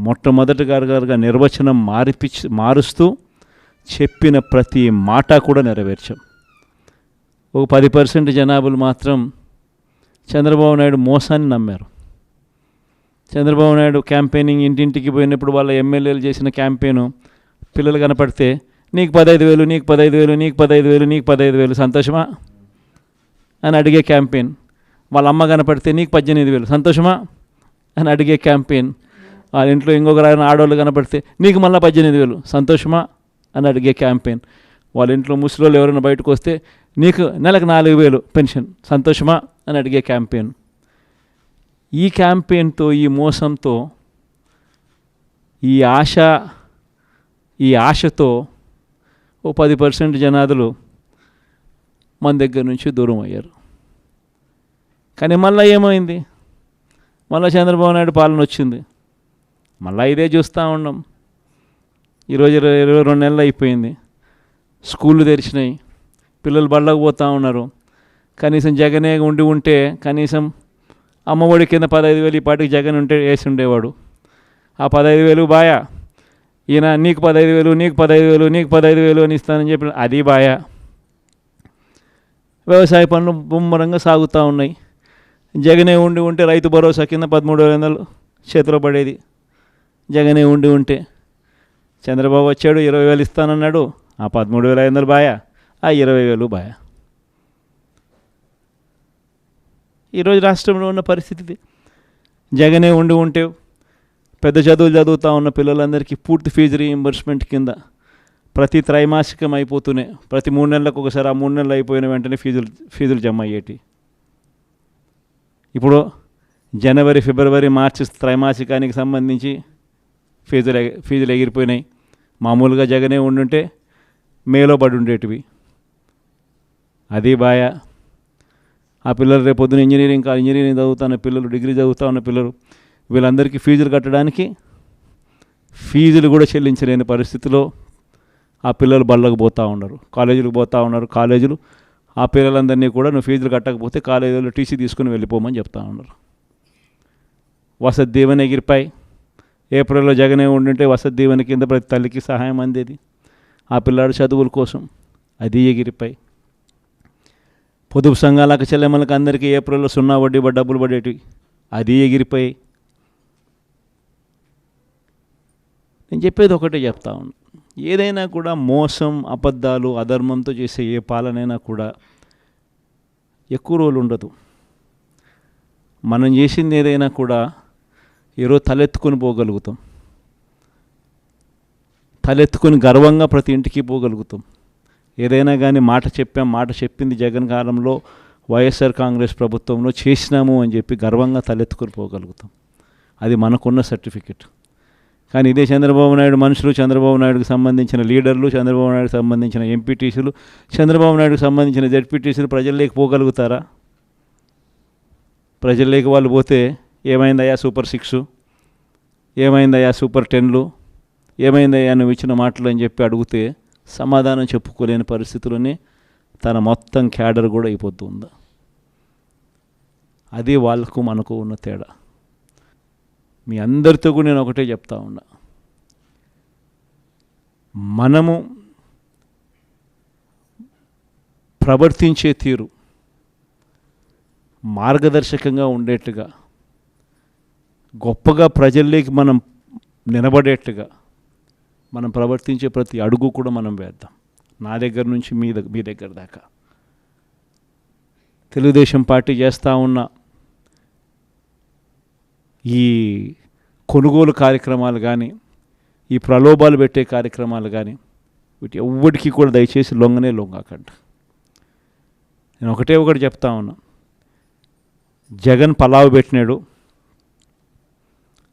మొట్టమొదటిగారుగా నిర్వచనం మారిపిచ్చి మారుస్తూ చెప్పిన ప్రతి మాట కూడా నెరవేర్చాం. ఒక పది పర్సెంట్ జనాభాలు మాత్రం చంద్రబాబు నాయుడు మోసాన్ని నమ్మారు. చంద్రబాబు నాయుడు క్యాంపెయినింగ్ ఇంటింటికి పోయినప్పుడు వాళ్ళ ఎమ్మెల్యేలు చేసిన క్యాంపెయిన్ పిల్లలు కనపడితే నీకు పదహైదు వేలు నీకు పదహైదు వేలు నీకు పదహైదు వేలు నీకు పదహైదు వేలు సంతోషమా? అని అడిగే క్యాంపెయిన్. వాళ్ళ అమ్మ కనపడితే నీకు పద్దెనిమిది వేలు సంతోషమా? అని అడిగే క్యాంపెయిన్. వాళ్ళ ఇంట్లో ఇంకొక ఆయన ఆడవాళ్ళు కనపడితే నీకు మళ్ళీ పద్దెనిమిది వేలు సంతోషమా? అని అడిగే క్యాంపెయిన్. వాళ్ళ ఇంట్లో ముసలోళ్ళు ఎవరైనా బయటకు వస్తే నీకు నెలకు నాలుగు వేలు పెన్షన్ సంతోషమా? అని అడిగే క్యాంపెయిన్. ఈ క్యాంపెయిన్తో ఈ మోసంతో ఈ ఆశ ఈ ఆశతో ఓ పది పర్సెంట్ జనాదులు మన దగ్గర నుంచి దూరం అయ్యారు. కానీ మళ్ళీ ఏమైంది? మళ్ళీ చంద్రబాబు నాయుడు పాలన వచ్చింది. మళ్ళీ ఇదే చూస్తూ ఉన్నాం ఈరోజు ఇరవై ఇరవై రెండు నెలలు అయిపోయింది. స్కూళ్ళు తెరిచినాయి. పిల్లలు బళ్ళకు పోతూ ఉన్నారు. కనీసం జగనే ఉండి ఉంటే కనీసం అమ్మఒడి కింద పదహైదు వేలు ఈ పాటికి జగన్ ఉంటే వేసి ఉండేవాడు. ఆ పదహైదు వేలు బాయా? ఈయన నీకు పదహైదు వేలు నీకు పదహైదు వేలు నీకు పదహైదు వేలు అని ఇస్తానని చెప్పి అది బాయా? వ్యవసాయ పనులు ముమ్మరంగా సాగుతూ ఉన్నాయి. జగనే ఉండి ఉంటే రైతు భరోసా కింద పదమూడు వేల వందలు చేతిలో పడేది. జగనే ఉండి ఉంటే. చంద్రబాబు వచ్చాడు ఇరవై వేలు ఇస్తానన్నాడు. ఆ పదమూడు వేల ఐదు వందలు బాయా ఆ ఇరవై వేలు బాయా. ఈరోజు రాష్ట్రంలో ఉన్న పరిస్థితి జగనే ఉండి ఉంటే పెద్ద చదువులు చదువుతూ ఉన్న పిల్లలందరికీ పూర్తి ఫీజు రీయింబర్స్మెంట్ కింద ప్రతి త్రైమాసికం అయిపోతూనే ప్రతి మూడు నెలలకు ఒకసారి ఆ మూడు నెలలు అయిపోయిన వెంటనే ఫీజులు ఫీజులు జమ అయ్యేటి. ఇప్పుడు జనవరి ఫిబ్రవరి మార్చి త్రైమాసికానికి సంబంధించి ఫీజులు ఫీజులు ఎగిరిపోయినాయి. మామూలుగా జగనే ఉండుంటే మేలో పడి ఉండేటివి. అది బాయ. ఆ పిల్లలు రేపు పొద్దున ఇంజనీరింగ్ కా ఇంజనీరింగ్ చదువుతున్న పిల్లలు డిగ్రీ చదువుతా ఉన్న పిల్లలు వీళ్ళందరికీ ఫీజులు కట్టడానికి ఫీజులు కూడా చెల్లించలేని పరిస్థితిలో ఆ పిల్లలు బళ్ళకు పోతూ ఉన్నారు. కాలేజీలకు పోతూ ఉన్నారు. కాలేజీలు ఆ పిల్లలందరినీ కూడా నువ్వు ఫీజులు కట్టకపోతే కాలేజీలో టీసీ తీసుకుని వెళ్ళిపోమని చెప్తా ఉన్నారు. వసతి దీవెన ఎగిరిపాయి. ఏప్రిల్లో జగనే ఉండింటే వసతి దీవెన కింద ప్రతి తల్లికి సహాయం అందేది. ఆ పిల్లాడు చదువుల కోసం అది ఎగిరిపై. పొదుపు సంఘాలకు చెల్లెమ్మలకు అందరికీ ఏప్రిల్లో సున్నా వడ్డీ డబ్బులు పడేటివి. అది ఎగిరిపోయి నేను చెప్పేది ఒకటే చెప్తా ఉన్నాను ఏదైనా కూడా మోసం అబద్ధాలు అధర్మంతో చేసే ఏ పాలనైనా కూడా ఎక్కువ రోజులు ఉండదు. మనం చేసింది ఏదైనా కూడా ఈరోజు తలెత్తుకొని పోగలుగుతాం. తలెత్తుకొని గర్వంగా ప్రతి ఇంటికి పోగలుగుతాం. ఏదైనా కానీ మాట చెప్పాం మాట చెప్పింది జగన్ కాలంలో వైఎస్ఆర్ కాంగ్రెస్ ప్రభుత్వంలో చేసినాము అని చెప్పి గర్వంగా తలెత్తుకొని పోగలుగుతాం. అది మనకున్న సర్టిఫికెట్. కానీ ఇదే చంద్రబాబు నాయుడు మనుషులు చంద్రబాబు నాయుడుకి సంబంధించిన లీడర్లు చంద్రబాబు నాయుడుకు సంబంధించిన ఎంపీటీసీలు చంద్రబాబు నాయుడుకి సంబంధించిన జడ్పీటీసీలు ప్రజల్లోకి పోగలుగుతారా? ప్రజల్లోకి వాళ్ళు పోతే ఏమైందయ్యా సూపర్ సిక్స్? ఏమైందయ్యా సూపర్ టెన్లు? ఏమైందయ్యా నువ్వు ఇచ్చిన మాటలు అని చెప్పి అడిగితే సమాధానం చెప్పుకోలేని పరిస్థితుల్లోనే తన మొత్తం క్యాడర్ కూడా అయిపోతుంది అది వాళ్ళకు మనకు ఉన్న తేడా. మీ అందరితో కూడా నేను ఒకటే చెప్తా ఉన్నా. మనము ప్రవర్తించే తీరు మార్గదర్శకంగా ఉండేట్టుగా గొప్పగా ప్రజల్లోకి మనం నిలబడేట్టుగా మనం ప్రవర్తించే ప్రతి అడుగు కూడా మనం వేద్దాం. నా దగ్గర నుంచి మీ దగ్గర మీ దగ్గర దాకా. తెలుగుదేశం పార్టీ చేస్తూ ఉన్న ఈ కొనుగోలు కార్యక్రమాలు కానీ ఈ ప్రలోభాలు పెట్టే కార్యక్రమాలు కానీ వీటి ఎవ్వడికి కూడా దయచేసి లొంగనే లొంగాకండి. నేను ఒకటే ఒకటి చెప్తా ఉన్నా. జగన్ పలావ్ పెట్టినాడు.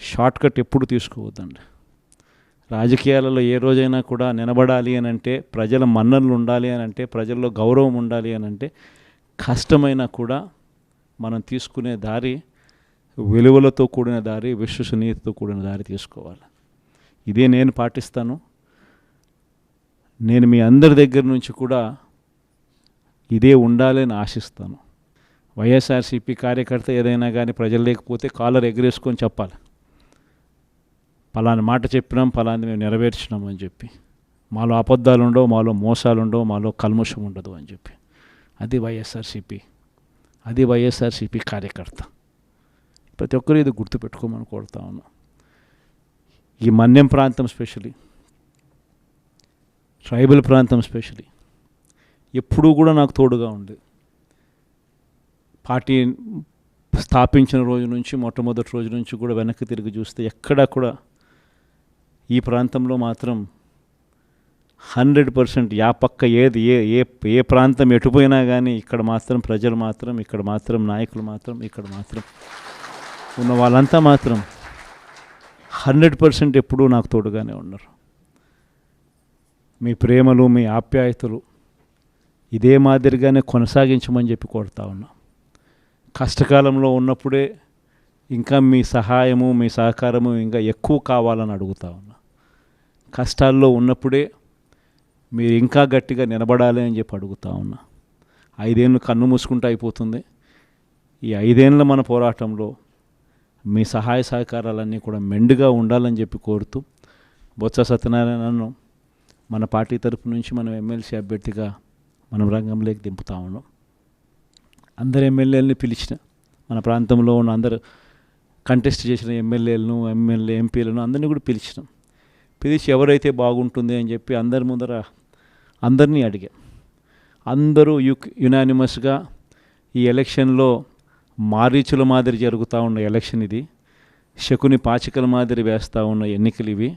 షార్ట్ కట్ ఎప్పుడు తీసుకోవద్దండి. రాజకీయాలలో ఏ రోజైనా కూడా నిలబడాలి అని అంటే ప్రజల మన్ననలు ఉండాలి అని అంటే ప్రజల్లో గౌరవం ఉండాలి అని అంటే కష్టమైనా కూడా మనం తీసుకునే దారి విలువలతో కూడిన దారి విశ్వసనీయతతో కూడిన దారి తీసుకోవాలి. ఇదే నేను పాటిస్తాను. నేను మీ అందరి దగ్గర నుంచి కూడా ఇదే ఉండాలని ఆశిస్తాను. వైఎస్ఆర్సీపీ కార్యకర్త ఏదైనా కానీ ప్రజలు లేకపోతే కాలర్ ఎగరేసుకొని చెప్పాలి. పలాని మాట చెప్పినాం పలాని మేము నెరవేర్చినాం అని చెప్పి. మాలో అబద్ధాలు ఉండవు మాలో మోసాలు ఉండవు మాలో కల్ముషం ఉండదు అని చెప్పి. అది వైఎస్ఆర్సీపీ. అది వైఎస్ఆర్సీపీ కార్యకర్త. ప్రతి ఒక్కరూ ఇది గుర్తుపెట్టుకోమని కోరుతా ఉన్నాం. ఈ మన్యం ప్రాంతం స్పెషలీ ట్రైబల్ ప్రాంతం స్పెషలీ ఎప్పుడూ కూడా నాకు తోడుగా ఉంది పార్టీ స్థాపించిన రోజు నుంచి మొట్టమొదటి రోజు నుంచి కూడా వెనక్కి తిరిగి చూస్తే ఎక్కడా కూడా ఈ ప్రాంతంలో మాత్రం హండ్రెడ్ పర్సెంట్ యా పక్క ఏది ఏ ఏ ఏ ప్రాంతం ఎటుపోయినా కానీ ఇక్కడ మాత్రం ప్రజలు మాత్రం ఇక్కడ మాత్రం నాయకులు మాత్రం ఇక్కడ మాత్రం ఉన్న వాళ్ళంతా మాత్రం హండ్రెడ్ పర్సెంట్ ఎప్పుడూ నాకు తోడుగానే ఉన్నారు. మీ ప్రేమలు మీ ఆప్యాయతలు ఇదే మాదిరిగానే కొనసాగించమని చెప్పి కోరుతా ఉన్నా. కష్టకాలంలో ఉన్నప్పుడే ఇంకా మీ సహాయము మీ సహకారము ఇంకా ఎక్కువ కావాలని అడుగుతా ఉన్నా. కష్టాల్లో ఉన్నప్పుడే మీరు ఇంకా గట్టిగా నిలబడాలి అని చెప్పి అడుగుతా ఉన్నా. ఐదేళ్ళు కన్ను మూసుకుంటూ అయిపోతుంది. ఈ ఐదేళ్ళ మన పోరాటంలో మీ సహాయ సహకారాలన్నీ కూడా మెండుగా ఉండాలని చెప్పి కోరుతూ బొత్స సత్యనారాయణను మన పార్టీ తరపు నుంచి మనం ఎమ్మెల్సీ అభ్యర్థిగా మనం రంగంలోకి దింపుతా ఉన్నాం. అందరు ఎమ్మెల్యేలని పిలిచిన మన ప్రాంతంలో ఉన్న అందరు కంటెస్ట్ చేసిన ఎమ్మెల్యేలను ఎమ్మెల్యే ఎంపీలను అందరినీ కూడా పిలిచినాం. పిలిచి ఎవరైతే బాగుంటుంది అని చెప్పి అందరి ముందర అందరినీ అడిగా. అందరూ యు యునానిమస్గా ఈ ఎలక్షన్లో మారీచుల మాదిరి జరుగుతూ ఉన్న ఎలక్షన్ ఇది. శకుని పాచికల మాదిరి వేస్తూ ఉన్న ఎన్నికలు ఇవి.